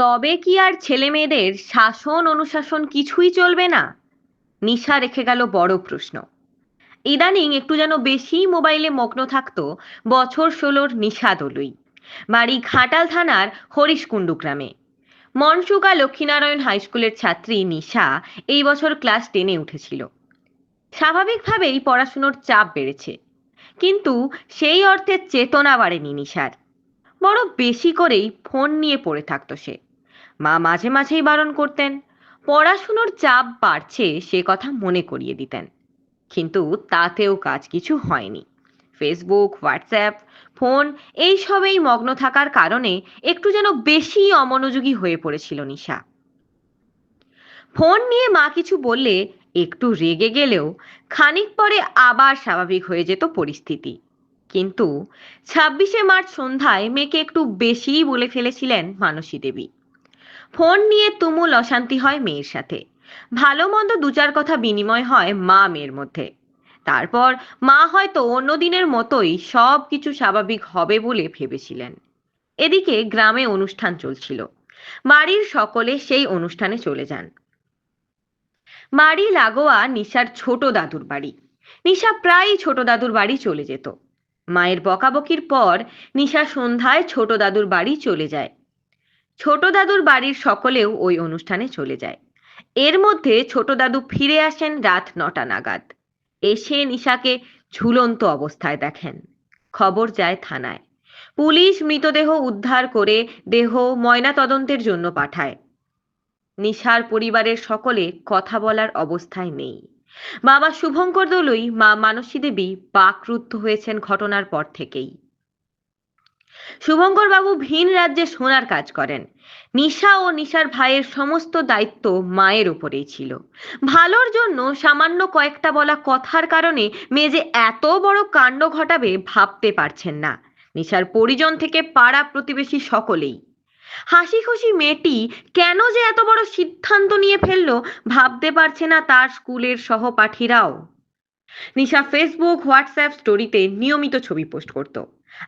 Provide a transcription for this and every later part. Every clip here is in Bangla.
তবে কি আর ছেলে মেয়েদের শাসন অনুশাসন কিছুই চলবে না? নিশা রেখে গেল বড় প্রশ্ন। ইদানিং একটু যেন বেশি মোবাইলে মগ্ন থাকতো বছর ষোলোর নিশা দলুই। বাড়ি ঘাটাল থানার হরিশকুণ্ডু গ্রামে। মনসুকা লক্ষ্মীনারায়ণ হাই স্কুলের ছাত্রী নিশা এই বছর ক্লাস টেনে উঠেছিল। স্বাভাবিকভাবেই পড়াশুনোর চাপ বেড়েছে। কিন্তু সেই অর্থে চেতনা বাড়েনি নিশার। বড় বেশি করেই ফোন নিয়ে পড়ে থাকতো সে। মা মাঝে মাঝেই বারণ করতেন। পড়াশুনোর চাপ বাড়ছে সে কথা মনে করিয়ে দিতেন। কিন্তু তাতেও কাজ কিছু হয়নি। ফেসবুক হোয়াটসঅ্যাপ ফোন এই সবেই মগ্ন থাকার কারণে একটু যেন বেশি অমনোযোগী হয়ে পড়েছিল নিশা। ফোন নিয়ে মা কিছু বললে একটু রেগে গেলেও খানিক পরে আবার স্বাভাবিক হয়ে যেত পরিস্থিতি। কিন্তু ছাব্বিশে মার্চ সন্ধ্যায় মেয়েকে একটু বেশিই বলে ফেলেছিলেন মানসী দেবী। ফোন নিয়ে তুমুল অশান্তি হয় মেয়ের সাথে। ভালো মন্দ দু চার কথা বিনিময় হয় মা মেয়ের মধ্যে। তারপর মা হয়তো অন্য দিনের মতোই সব কিছু স্বাভাবিক হবে বলে ভেবেছিলেন। এদিকে গ্রামে অনুষ্ঠান চলছিল। বাড়ির সকলে সেই অনুষ্ঠানে চলে যান। বাড়ি লাগোয়া নিশার ছোট দাদুর বাড়ি। নিশা প্রায়ই ছোট দাদুর বাড়ি চলে যেত। মায়ের বকাবকির পর নিশা সন্ধ্যায় ছোট দাদুর বাড়ি চলে যায়। ছোট দাদুর বাড়ির সকলেও ওই অনুষ্ঠানে চলে যায়। এর মধ্যে ছোট দাদু ফিরে আসেন রাত নটা নাগাদ। এসে নিশাকে ঝুলন্ত অবস্থায় দেখেন। খবর যায় থানায়। পুলিশ মৃতদেহ উদ্ধার করে দেহ ময়না তদন্তের জন্য পাঠায়। নিশার পরিবারের সকলে কথা বলার অবস্থায় নেই। বাবা শুভঙ্কর দলুই মা মানসী দেবী বাকরুদ্ধ হয়েছেন ঘটনার পর থেকেই। শুভঙ্কর বাবু ভিন রাজ্যে সোনার কাজ করেন। নিশা ও নিশার ভাইয়ের সমস্ত দায়িত্ব মায়ের উপরেই ছিল। ভালোর জন্য সামান্য কয়েকটা বলা কথার কারণে মেয়ে যে এত বড় কাণ্ড ঘটাবে ভাবতে পারছেন না। নিশার পরিজন থেকে পাড়া প্রতিবেশী সকলেই। হাসি খুশি মেয়েটি কেন যে এত বড় সিদ্ধান্ত নিয়ে ফেলল ভাবতে পারছে না তার স্কুলের সহপাঠীরাও। নিশা ফেসবুক, হোয়াটসঅ্যাপ স্টোরিতে নিয়মিত ছবি পোস্ট করত।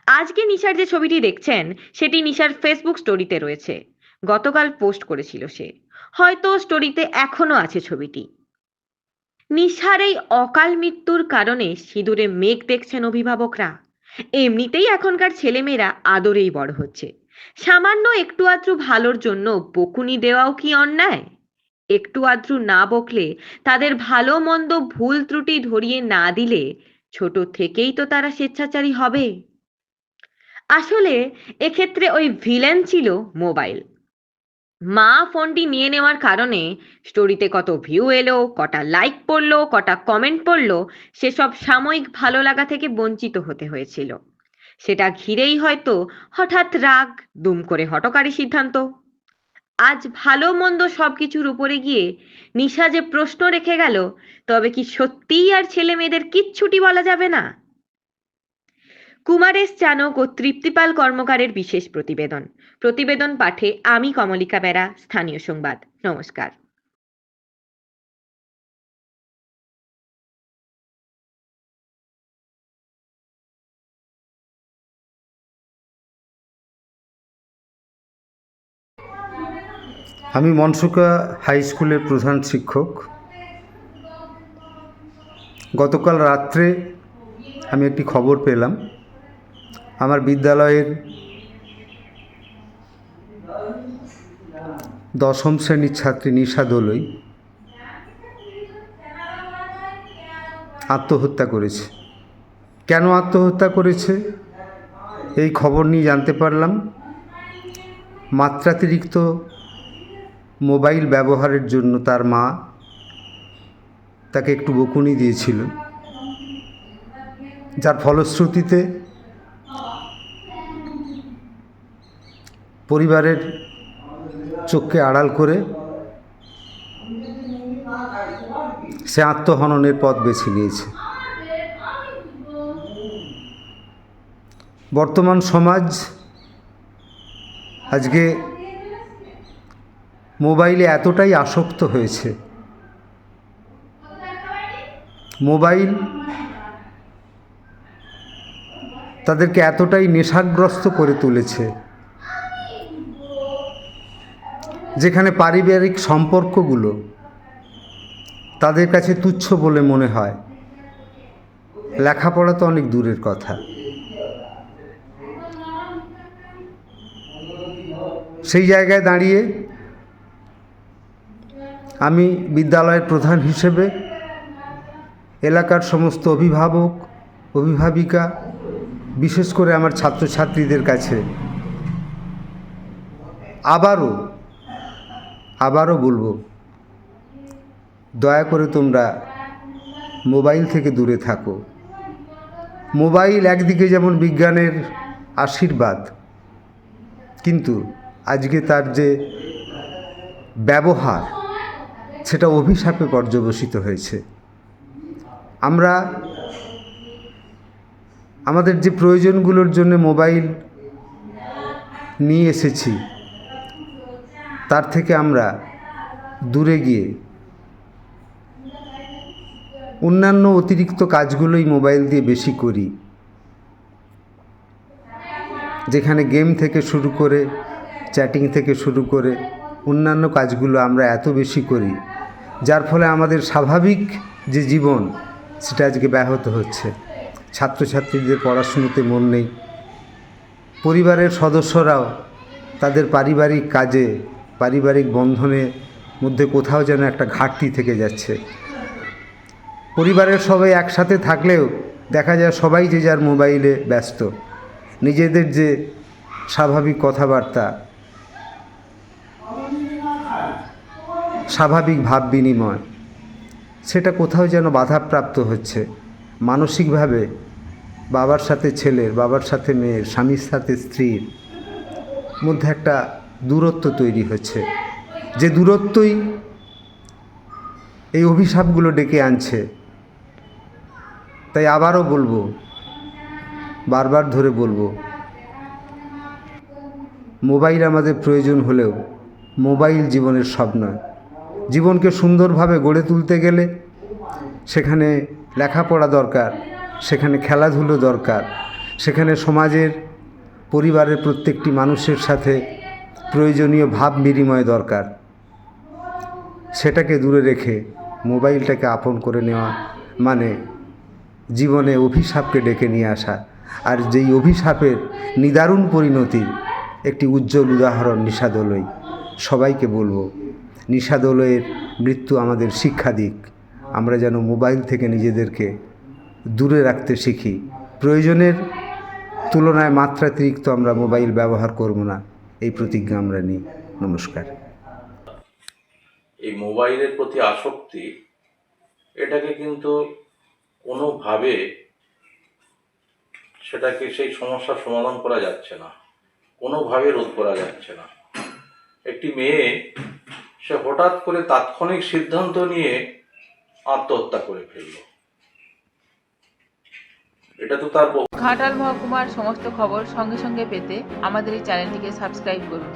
আজকে নিশার যে ছবিটি দেখছেন, সেটি নিশার ফেসবুক স্টোরিতে রয়েছে। গতকাল পোস্ট করেছিল সে। হয়তো স্টোরিতে এখনও আছে ছবিটি। নিশার এই অকাল মৃত্যুর কারণে সিঁদুরে মেঘ দেখছেন অভিভাবকরা। এমনিতেই এখনকার ছেলেমেয়েরা আদরেই বড় হচ্ছে। সামান্য একটু আদ্রু ভালোর জন্য বকুনি দেওয়াও কি অন্যায়? একটু আদ্রু না বকলে তাদের ভালো মন্দ ভুল ত্রুটি ধরিয়ে না দিলে ছোট থেকেই তো তারা স্বেচ্ছাচারী হবে। আসলে এক্ষেত্রে ওই ভিলেন ছিল মোবাইল। মা ফোনটি নিয়ে নেওয়ার কারণে স্টোরিতে কত ভিউ এলো, কটা লাইক পড়ল, কটা কমেন্ট পড়ল, সেসব সাময়িক ভালো লাগা থেকে বঞ্চিত হতে হয়েছিল। সেটা ঘিরেই হয়তো হঠাৎ রাগ, দুম করে হটকারী সিদ্ধান্ত। আজ ভালো মন্দ সব কিছুর উপরে গিয়ে নিশা যে প্রশ্ন রেখে গেল, তবে কি সত্যিই আর ছেলে মেয়েদের কিচ্ছুটি বলা যাবে না? কুমারেশ চানক ও তৃপ্তিপাল কর্মকারের বিশেষ প্রতিবেদন। প্রতিবেদন পাঠে আমি কমলিকা বেরা, স্থানীয় সংবাদ। নমস্কার। আমি মনসুকা হাই স্কুলের প্রধান শিক্ষক। গতকাল রাত্রে আমি একটি খবর পেলাম। আমার বিদ্যালয়ের দশম শ্রেণির ছাত্রী নিশা দোলই আত্মহত্যা করেছে। কেন আত্মহত্যা করেছে? এই খবর নিয়ে জানতে পারলাম, মাত্রাতিরিক্ত মোবাইল ব্যবহারের জন্য তার মা তাকে একটু বকুনি দিয়েছিল। যার ফলশ্রুতিতে পরিবারের চোখকে আড়াল করে সে আত্মহননের পথ বেছে নিয়েছে। বর্তমান সমাজ আজকে মোবাইলে এতটাই আসক্ত হয়েছে। মোবাইল তাদেরকে এতটাই নেশাগ্রস্ত করে তুলেছে। যেখানে পারিবারিক সম্পর্কগুলো তাদের কাছে তুচ্ছ বলে মনে হয়। লেখাপড়া তো অনেক দূরের কথা। সেই জায়গায় দাঁড়িয়ে আমি বিদ্যালয়ের প্রধান হিসেবে, এলাকার সমস্ত অভিভাবক, অভিভাবিকা, বিশেষ করে আমার ছাত্রছাত্রীদের কাছে আবারও আবারও বলব, দয়া করে তোমরা মোবাইল থেকে দূরে থাকো। মোবাইল একদিকে যেমন বিজ্ঞানের আশীর্বাদ, কিন্তু আজকে তার যে ব্যবহার, সেটা অভিশাপে পর্যবসিত হয়েছে। আমরা আমাদের যে প্রয়োজনগুলোর জন্য মোবাইল নিয়ে এসেছি তার থেকে আমরা দূরে গিয়ে অন্যান্য অতিরিক্ত কাজগুলোই মোবাইল দিয়ে বেশি করি। যেখানে গেম থেকে শুরু করে, চ্যাটিং থেকে শুরু করে অন্যান্য কাজগুলো আমরা এত বেশি করি, যার ফলে আমাদের স্বাভাবিক যে জীবন, সেটা আজকে ব্যাহত হচ্ছে। ছাত্রছাত্রীদের পড়াশুনোতে মন নেই। পরিবারের সদস্যরাও তাদের পারিবারিক কাজে পারিবারিক বন্ধনের মধ্যে কোথাও যেন একটা ঘাটতি থেকে যাচ্ছে। পরিবারের সবাই একসাথে থাকলেও দেখা যায় সবাই যে যার মোবাইলে ব্যস্ত। নিজেদের যে স্বাভাবিক কথাবার্তা, স্বাভাবিক ভাব বিনিময় সেটা কোথাও যেন বাধাপ্রাপ্ত হচ্ছে। মানসিকভাবে বাবার সাথে ছেলের, বাবার সাথে মেয়ের, স্বামীর সাথে স্ত্রীর মধ্যে একটা দূরত্ব তৈরি হচ্ছে। যে দূরত্বই এই অভিশাপগুলো ডেকে আনছে, তাই আবারও বলব, বারবার ধরে বলব, মোবাইল আমাদের প্রয়োজন হলেও মোবাইল জীবনের সব নয়। জীবনকে সুন্দরভাবে গড়ে তুলতে গেলে সেখানে লেখাপড়া দরকার, সেখানে খেলাধুলো দরকার, সেখানে সমাজের, পরিবারের প্রত্যেকটি মানুষের সাথে প্রয়োজনীয় ভাব বিনিময় দরকার। সেটাকে দূরে রেখে মোবাইলটাকে আপন করে নেওয়া মানে জীবনে অভিশাপকে ডেকে নিয়ে আসা। আর যেই অভিশাপের নিদারুণ পরিণতির একটি উজ্জ্বল উদাহরণ নিষাদলয় সবাইকে বলব নিষাদলয়ের মৃত্যু আমাদের শিক্ষা দিক। আমরা যেন মোবাইল থেকে নিজেদেরকে দূরে রাখতে শিখি। প্রয়োজনের তুলনায় মাত্রাতিরিক্ত আমরা মোবাইল ব্যবহার করব না। এই প্রতিজ্ঞা আমরা নিই। নমস্কার। এই মোবাইলের প্রতি আসক্তি, এটাকে কিন্তু কোনোভাবে সেটাকে সেই সমস্যার সমাধান করা যাচ্ছে না। কোনোভাবে রোধ করা যাচ্ছে না। একটি মেয়ে, সে হঠাৎ করে তাৎক্ষণিক সিদ্ধান্ত নিয়ে আত্মহত্যা করে ফেলল। এটা তো তার ঘাটাল মহকুমার সমস্ত খবর সঙ্গে সঙ্গে পেতে আমাদের এই চ্যানেলটিকে সাবস্ক্রাইব করুন।